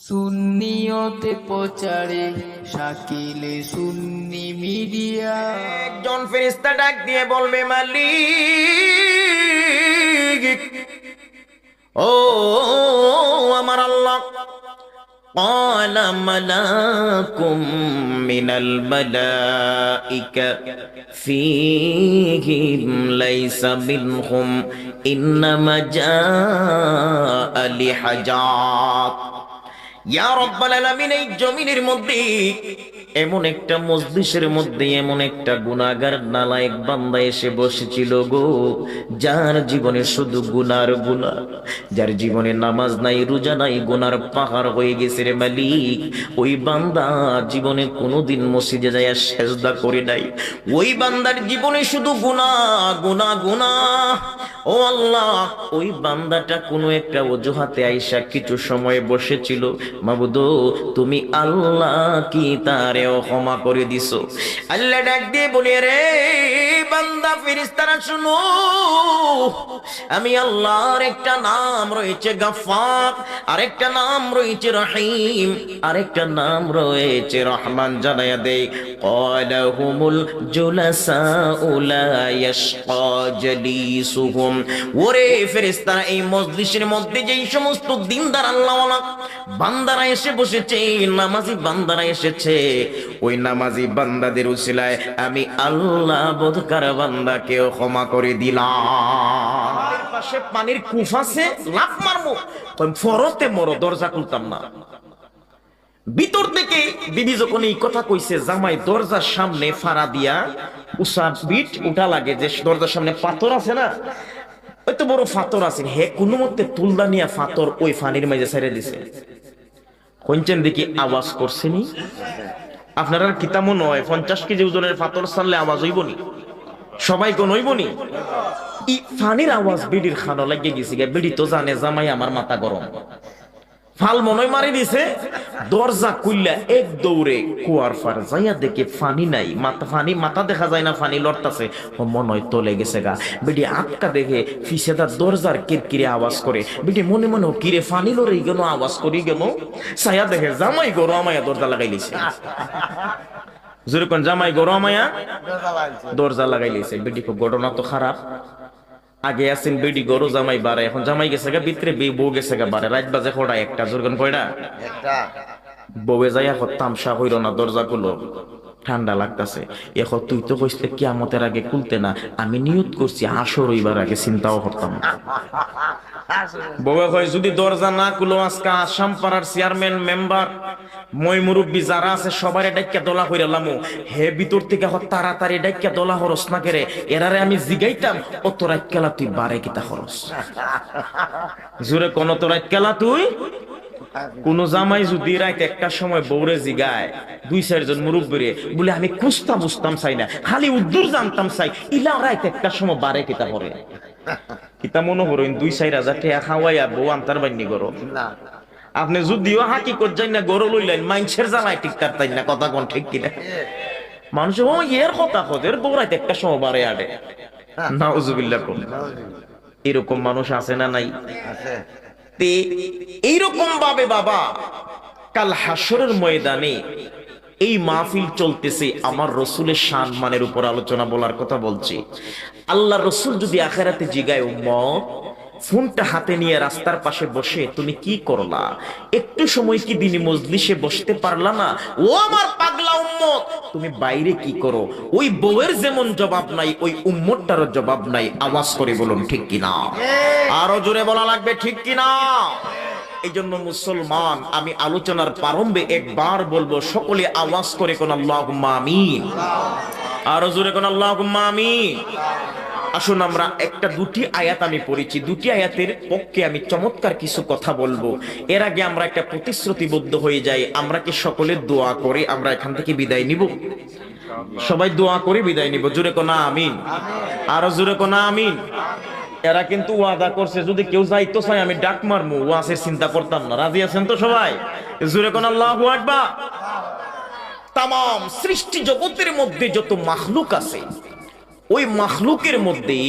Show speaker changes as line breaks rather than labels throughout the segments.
সুন্নিয়তে প্রচারে শাকিলে সুন্নি মিডিয়া
একজন ফেরিস্তা ডাক দিয়ে বলবে মালিক ও আমার আল্লাহ قال ملاك من الملائكة فيهم ليس منهم إنما جاء لحاجات ইয়া রব্বাল আলামিন এই জমিনের মধ্যে এমন একটা মজলিসের মধ্যে এমন একটা গুনাহগার নালায়েক বান্দা এসে বসেছিল গো, যার জীবনে শুধু গুনার গুনাহ। যার জীবনে নামাজ নাই, রোজা নাই গুনার পাহাড় হয়ে গেছে রে মালিক। ওই বান্দা জীবনে কোনোদিন মসজিদে যায় সেজদা করে নাই। ওই বান্দার জীবনে শুধু গুনাহ গুনাহ গুনাহ। ও আল্লাহ, ওই বান্দাটা কোনো একটা অজুহাতে আইসা কিছু সময় বসেছিল, মাবুদ, তুমি আল্লাহ কি ও ক্ষমা করে দিছো। আল্লাহ ডাক দিয়ে বলে রে বান্দা, ফেরেশতারা, শুনো। আমি আল্লাহর একটা নাম রয়েছে গাফফার, আরেকটা নাম রয়েছে রহিম, আরেকটা নাম রয়েছে রহমান জানাইয়া দেই। ক্বালাহুমুল জুলাসা উলা ইয়াশকা জালিসুহুম। ওরে ফেরেশতারা, এই মজলিসের মধ্যে যেই সমস্ত দিনদার আল্লাহওয়ালা বান্দারা এসে বসেছে নামাজি বান্দারা এসেছে ওই নামাজি বান্দাদের উসিলায় আমি আল্লাহ বোধকার বান্দাকেও ক্ষমা করে দিলাম। পানির কুফ আছে, লাফ মারবো। ফরতে মরো, দরজা খুলতাম না। ভিতর থেকে বিবি যখন এই কথা কইছে, জামাই দরজার সামনে ফাড়া দিয়া উষা বিট উঠা লাগে যে দরজার সামনে পাথর আছে না, ওই তো বড় ফাতর আছে। হে, কোনো মতে তুলদা নিয়া ফাতর ওই ফানির মাঝে ছেড়ে দিছে। কোনচেন দেখি আওয়াজ করছেনি আপনার আর কিতামও নয়। পঞ্চাশ কেজি ওজনের ফাতর সানলে আওয়াজ হইবনি সবাই কোন হইবনি ফানির আওয়াজ বিড়ির খানো লাগিয়ে গেছি বিড়ি তো জানে জামাই আমার মাথা গরম। ফাল মনে মারি দিছে। দরজা কুইল্লা এক দৌড়ে কুয়ার ফার যাইয়া দেখে ফানি নাই। মাথা ফানি, মাথা দেখা যায় না ফানি, লড়তাছে। ও মনে তলে গেছে গা। বেটি আটকা দেখে ফিসেদার দরজার কিরকিরে আওয়াজ করে। বেটি মনে মনে কিরে ফানি লড়ে গেল, আওয়াজ করি গেল। সায়া দেখে জামাই গরো আমায়া দরজা লাগাই লিছে। যেরকম জামাই গরো আমায়া? দরজা লাগাই লিছে। বেটি ঘটনা তো খারাপ। আগে আছেন বেডি গরু জামাই বারে এখন জামাই গেছে গা ভিতরে বে- বউ গেছে গা বারে রাত বাজে কটা? একটা? জোরগন কয়টা? বউয়ে যাই এখন তামসা হইল না দরজা গুলো ঠান্ডা লাগতাছে। এখন তুই তো কইসলে কিয়ামতের আগে খুলতে না আমি নিয়ত করছি আসর রইবার আগে চিন্তাও করতাম। বউয়ে কয় যদি দরজা না খুলো আজকে আসাম পাড়ার চেয়ারম্যান মেম্বার মই মুরব্বী যারা আছে সবারে ডাইকা দলা কইরা লামু। হে ভিতর থেকে তাড়াতাড়ি ডাইকা দলা হরস না করে এরারে আমি জিগাইতাম, ও তোরা কেলা তুই বারে কিতা হরস? জোরে কোন তোরা কেলা তুই? কোন জামাই যদি রাইতে একটা সময় বউরে জিগায়, দুই চারজন মুরব্বীরে বলে আমি কুস্তা বুঝতাম চাই না, খালি উদ্দুর জানতাম চাই, ইলা রাইতে একটা সময় বারে কিতা করে কিতা মনে হরইন দুই চার হাজার টাকা খাওয়াইয়া বউ আন্তার বান্নি করো। আপনি যদিও হাকি যাই না গরু লইলেন মাইনছের জ্বালায় ঠিক তার তাই না কথা কোন ঠিক কিনা? মানুষ ও এর কথা কদের বউরাইতে একটা সময় বারে আডে নাউজুবিল্লাহ কোন এরকম মানুষ আছে না নাই? এইরকম ভাবে বাবা কাল হাসরের ময়দানে এই মাহফিল চলতেছে আমার রসুলের শান মানের উপর আলোচনা বলার কথা বলছি। আল্লাহ রসুল যদি আখেরাতে জিগায় উম্মত ফোনটা হাতে নিয়ে রাস্তার পাশে বসে, তুমি কি করলা? একটু সময় কি দিনী মজলিসে বসতে পারলা না? ও আমার পাগলা উম্মত! তুমি বাইরে কি করো? ওই বউয়ের যেমন জবাব নাই, ওই উম্মতটারও জবাব নাই। আওয়াজ করে বলুন, ঠিক কিনা আরও জোরে বলা লাগবে, ঠিক কিনা এই জন্য মুসলমান, আমি আলোচনার প্রারম্ভে একবার বলব, সকলে আওয়াজ করে কোন আল্লাহ আমিন। আরও জোরে কোন আল্লাহ আমিন। আসুন আমরা একটা দুটি আয়াত আমি পড়েছি। দুটি আয়াতের পক্ষে আমি চমৎকার কিছু কথা বলব। এর আগে আমরা একটা প্রতিশ্রুতিবদ্ধ হয়ে যাই। আমরা কি সকলে দোয়া করে আমরা এখান থেকে বিদায় নিব? সবাই দোয়া করে বিদায় নিব। জোরে কোনা, আমিন। আরও জোরে কোনা, আমিন। এরা কিন্তু ওয়াদা করছে, যদি কেউ যাইতো চাই আমি ডাক মারমু। ওয়াসের চিন্তা করতাম না। রাজি আছেন তো সবাই? জোরে কোন, আল্লাহ আকবার। তাম সৃষ্টি জগতের মধ্যে যত মাখলুক আছে ওই মাখলুকের মধ্যে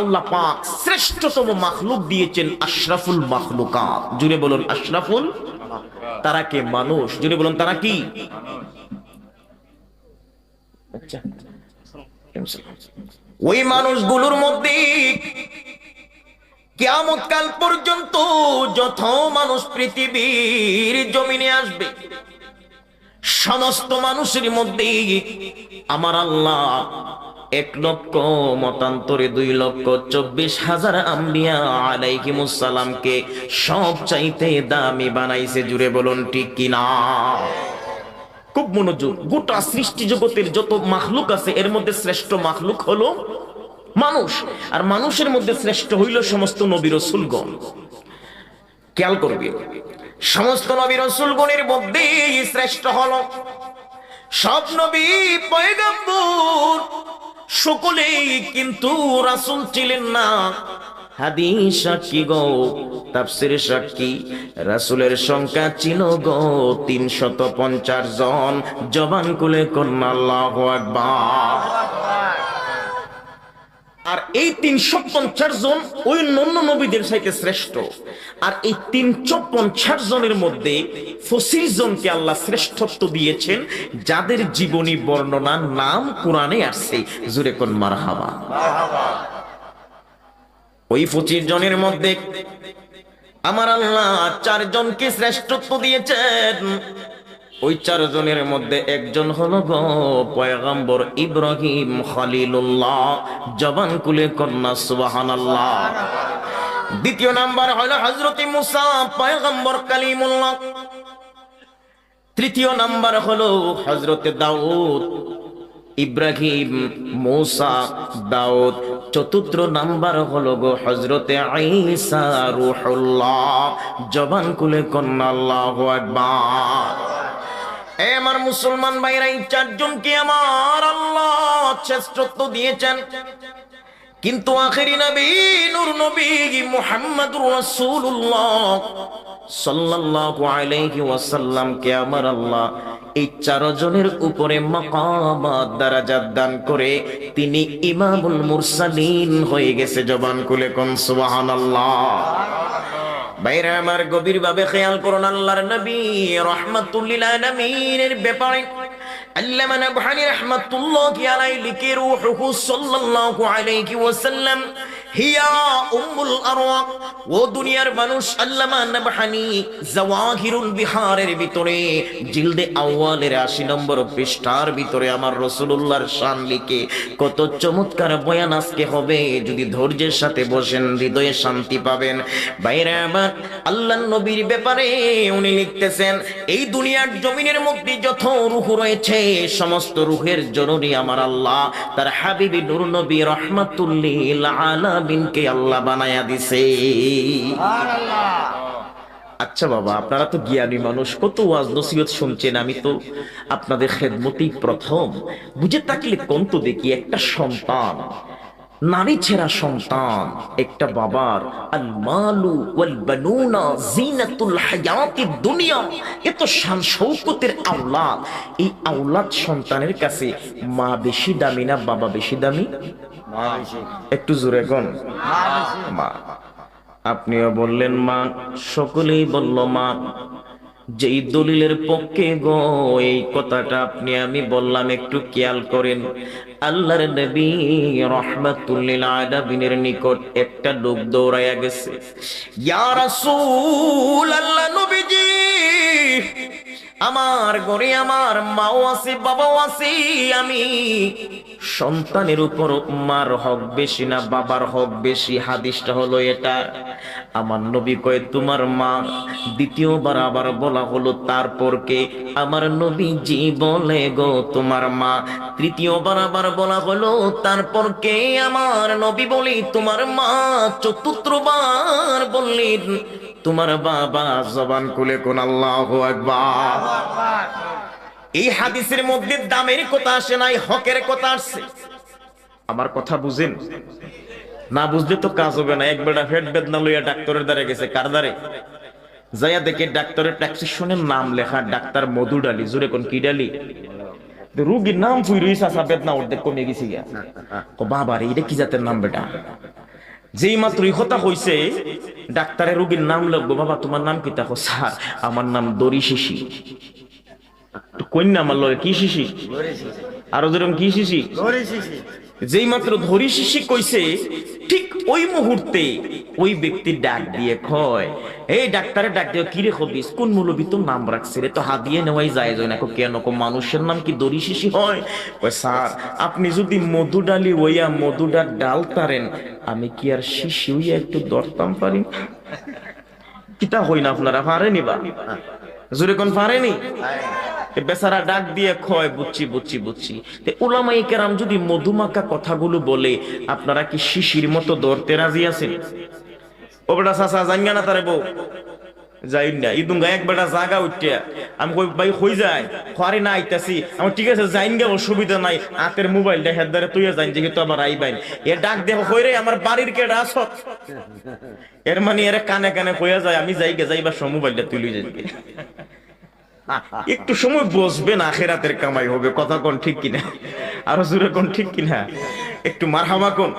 আল্লাহ পাক শ্রেষ্ঠতম মাখলুক দিয়েছেন আশরাফুল মাখলুকাত। জুড়ে বলুন, আশরাফুল তারা কে? মানুষ। যদি বলুন, তারা কি? আচ্ছা। ওই মানুষগুলোর মধ্যে কেয়ামত কাল পর্যন্ত যত মানুষ পৃথিবীর জমিনে আসবে, সমস্ত মানুষের মধ্যে আমার আল্লাহ এক লক্ষ, মতান্তরে দুই লক্ষ, চব্বিশ হাজার আম্বিয়া আলাইহিমুসালামকে সব চাইতে দামি বানাইছে, জুড়ে বলুন ঠিক কিনা খুব মনোযোগ, গোটা সৃষ্টি জগতের যত মাখলুক আছে, এর মধ্যে শ্রেষ্ঠ মাখলুক হলো মানুষ। আর মানুষের মধ্যে শ্রেষ্ঠ হইল সমস্ত নবী রসুলগণ। খেয়াল করবি, সমস্ত নবী রসুলগণের মধ্যে শ্রেষ্ঠ হলো। সব নবী পয়গম্বর সকলেই কিন্তু রাসুল ছিলেন না। সাক্ষী গো সাক্ষী, রাসূলের সংখ্যা ছিল গো তিনশত পঞ্চাশ জন। জবান কুলে কন্যা আল্লাহ আর এই তিনশো পঞ্চাশ জন ওই অন্য নবীদের সাইতে শ্রেষ্ঠ। আর এই তিনশো পঞ্চাশ জনের মধ্যে পঁচিশ জনকে আল্লাহ শ্রেষ্ঠত্ব দিয়েছেন, যাদের জীবনী, বর্ণনা, নাম কোরআনে আসছে। জুরে কোন মারহাবা। ওই পঁচিশ জনের মধ্যে আমার আল্লাহ চারজনকে শ্রেষ্ঠত্ব দিয়েছেন। ওই চারজনের মধ্যে একজন হলো গো পয়গম্বর ইব্রাহিম খলিলুল্লাহ, জবান কুলে কন্যা সুবহানাল্লাহ। দ্বিতীয় নাম্বার হলো হযরত মুসা, পয়গম্বর কালিমুল্লাহ। তৃতীয় নাম্বার হলো হযরত দাউদ, ইব্রাহিম, মৌসা, দাউদ। চতুর্থ নাম্বার হলো গো হজরতে আইসা রুহুল্লাহ, জবান কুলে কন্যা আল্লাহু আকবার। আমার মুসলমান ভাইরা, এই চারজনকে আমার আল্লাহ শ্রেষ্ঠত্ব দিয়েছেন? কিন্তু আখেরি নবী, নূর নবী মুহাম্মদুর রাসূলুল্লাহ সাল্লাল্লাহু আলাইহি ওয়াসাল্লাম কে আমার আল্লাহ, এই চারজনের উপরে মাকামাত দারাজাত দান করে তিনি ইমামুল মুরসালিন হয়ে গেছে জবান কুলে কোন সুবহানাল্লাহ। বাইরে আমার গভীর ভাবে খেয়াল করুন, আল্লাহর নবী রহমাতুল্লিল আলামিনের ব্যাপারে আল্লামা নবহানি রহমাতুল্লাহি আলাইহি লিখে রূহুহু সাল্লাল্লাহু আলাইহি ওয়াসাল্লাম উম্মুল আরওয়াক। ও দুনিয়ার মানুষ, আল্লামা নবহানি জাওয়াহিরুল বিহারের ভিতরে, জিলদে আউয়ালের 80 নম্বর পৃষ্ঠার ভিতরে আমার রাসূলুল্লাহর শান লিখে, কত চমৎকার বয়ান আজকে হবে, যদি ধৈর্যের সাথে বসেন, হৃদয়ে শান্তি পাবেন। বাইরে আমার নবীর ব্যাপারে উনি লিখতেছেন, এই দুনিয়ার জমিনের মধ্যে যত রুহ রয়েছে, সমস্ত রুহের জননী আমার আল্লাহ, তার হাবিবি নবী আলামিনকে আল্লাহ বানায়া দিছে। আচ্ছা বাবা, আপনারা তো জ্ঞানী মানুষ, কত ওয়াজ নসিহত শুনছেন? আমি তো আপনাদের খেদমতেই প্রথম। বুঝে থাকলে কোন তো দেখি, একটা সন্তান, নারী ছেঁড়া সন্তান, একটা বাবার আল মালু ওয়াল বানুনা জিনাতুল হায়াতিদ দুনিয়া। এত শান শৌকতের আওলাদ। এই আওলাদ সন্তানের কাছে মা বেশি দামি না বাবা বেশি দামি? একটু জোরে কোন? মা আপনিও বললেন মা সকলেই বলল মা যেই দলিলের পক্ষে গো এই কথাটা আপনি আমি বললাম একটু খেয়াল করেন। আল্লাহর নবী রহমাতুল্লিল আলামিনের নিকট একটা লোক দৌড়াইয়া গেছে। ইয়া রাসূল আল্লাহ নবীজি আমার ঘরে আমার মাও আছে, বাবাও আছে, আমি সন্তানের উপর মার হক বেশি না, বাবার হক বেশি, হাদিসটা হলো এটা। আমার নবী কয়ে, তোমার মা দ্বিতীয়বার আবার বলা হলো, তারপর কে? আমার নবী জি বলে, গো, তোমার মা তৃতীয়বার আবার বলা হলো, তারপর কে? আমার নবী বলি, তোমার মা চতুর্থবার বললেন তোমার বাবা জবান কুলে কোন আল্লাহ এই হাদিসের মধ্যে দামের কথা আসে নাই, হকের কথা আসছে। আমার কথা বুঝেন? না বুঝলে তো কাজ হবে না এক বেটা ফেট বেদনা লইয়া ডাক্তারের দ্বারে গেছে, কার দ্বারে? যাইয়া দেখে ডাক্তারের প্রেসক্রিপশনের নাম লেখা, ডাক্তার মধু ডালি, জোরে কোন কি ডালি? রুগীর নাম ফুই রইস আসা বেদনা অর্ধেক কমে গেছি গিয়া। বাবা রে এটা কি জাতের নাম বেটা? যেই মাত্র ইহতা কথা হইছে ডাক্তারের রোগীর নাম লাগবো। বাবা তোমার নাম কি? দেখো স্যার আমার নাম দড়ি শিশি। কন্যা আমার লগে কি শিশি? আরও যেরকম কি শিশি। যেই মাত্র ধরি শিশি কইছে ঠিক ওই মুহূর্তে ওই ব্যক্তির ডাক দিয়ে কয়, এই ডাক্তারে ডাক দিয়ে কিরে হবিস কোন মূলবি তোর নাম রাখছে রে? তো হাত নেওয়াই যায় না কেন কো? মানুষের নাম কি দড়ি শিশি হয়? ওই স্যার, আপনি যদি মধু ডালি ওইয়া মধুডার ডাল তারেন, আমি কি আর শিশি হইয়া একটু দরতাম পারি? কিতা হই না আপনারা পারেনি বা? জোরে কোন পারেনি বেচারা ডাক দিয়ে খয় বুঝছি বুঝছি বুঝছি তে উলামাই কেরাম যদি মধুমাখা কথাগুলো বলে, আপনারা কি শিশির মতো ধরতে রাজি আছেন? ও বেটা চাচা জাঙ্গা না তারে বউ? যাই না। ইদুঙ্গা এক বেটা জাগা উঠিয়া আমি কই, ভাই, হই যায়? খোয়ারি না, আইতাছি। আমি, ঠিক আছে, যাইন গে, অসুবিধা নাই। হাতের মোবাইলটা হেদ ধরে তুই যাইন, যেহেতু আমার আইবাইন এ ডাক দেহ, হই রে, আমার বাড়ির কেডা আস এর মানে এর কানে কানে কইয়া যায়, আমি যাই গে যাইবার সময় মোবাইলটা তুই লই যাই একটু সময় বসবেন, আখেরাতের কামাই হবে। কথা কোন ঠিক কিনা? আরও জোরে কোন ঠিক কিনা? একটু মারহামা কোন?